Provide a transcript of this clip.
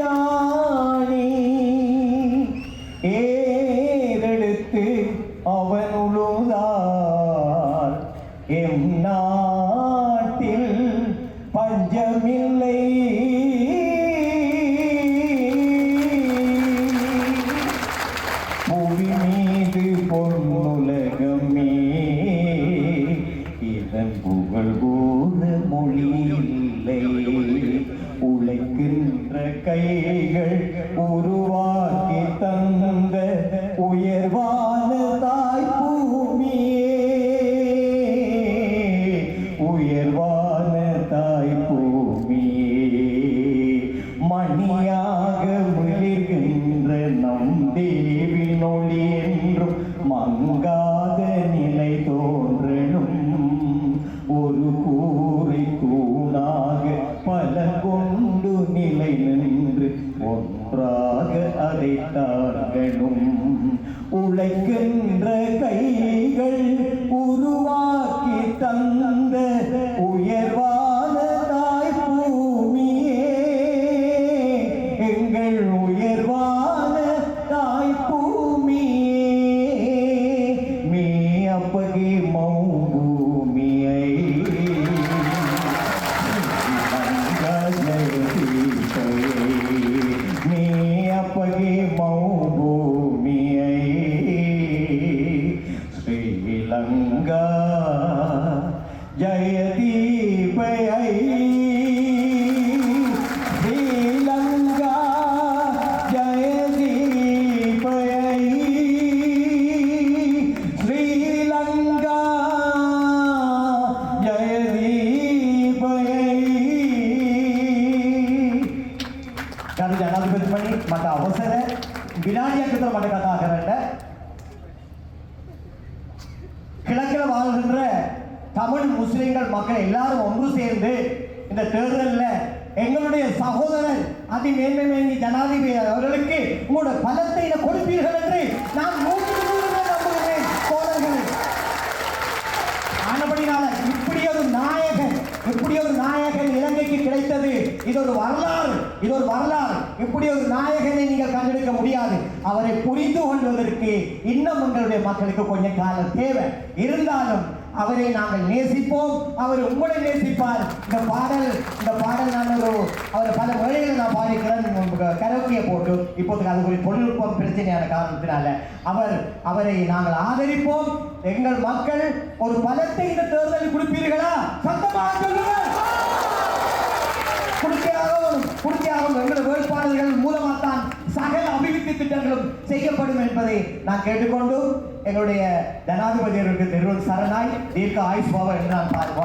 அஞ்சாணி ஏறெடுத்து அவன் உழுதார். எம் நாட்டில் பஞ்சமில்லை. புவி மீது பொன்னுலகமே இதன் புகழ் போல மொழி இல்லை உழைக்கின்ற கைகள் உருவாக்கி தந்த உயர்வான தாய் பூமியே. உயர்வான தாய் பூமியே. மணியாக விழுகின்ற நம் தேவின் ஒளி என்றும் மங்கா ஒன்றாக அதை உழைக்கின்ற கைகள் జయతి పై శ్రీలంగా జయతి పై శ్రీలంగా జయతి పై కానీ జనాధిపతి పని మత అవసరం வினாடியாக மட்ட கதாகிறேன் கிழக்கில் வாழ்கின்ற தமிழ் முஸ்லீம்கள் மக்கள் எல்லாரும் ஒன்று சேர்ந்து இந்த தேர்தலில் எங்களுடைய சகோதரர் அதிமேன்மை மேன்மை ஜனாதிபதி அவர்களுக்கு உங்களோட பலத்தை இதை கொடுப்பீர்கள் என்று நான் நம்புகிறேன். தோழர்களே ஆனபடினால இப்படி ஒரு நாயகன் இப்படி ஒரு நாயகன் இலங்கைக்கு கிடைத்தது. இது ஒரு வரலாறு. இது ஒரு வரலாறு. இப்படி ஒரு நாயகனை நீங்கள் கண்டெடுக்க முடியாது. அவரை புரிந்து கொள்வதற்கு இன்னும் உங்களுடைய மக்களுக்கு கொஞ்சம் காலம் தேவை. இருந்தாலும் அவரை நாங்கள் நேசிப்போம். அவர் உங்களை நேசிப்பார். இந்த பாடல் இந்த பாடல் நான் ஒரு அவர் பல வேளைகளில் நான் பாடிக்கிறேன் கரோக்கியை போட்டு இப்போது அது ஒரு தொழில்நுட்பம் பிரச்சனையான காரணத்தினால அவர் அவரை நாங்கள் ஆதரிப்போம். எங்கள் மக்கள் ஒரு பலத்தை இந்த தேர்தலில் கொடுப்பீர்களா? சத்தமாக சொல்லுங்கள் குடிக்கையாகவும் எங்கள் வேட்பாளர்கள் மூலமாகத்தான் சகல அபிவிருத்தி திட்டங்களும் செய்யப்படும் என்பதை நான் கேட்டுக்கொண்டு எங்களுடைய ஜனாதிபதி அவர்களுக்கு திருவள் சரணாய் தீர்க்க ஆயுஷ் பாபா என்று நான் பார்த்து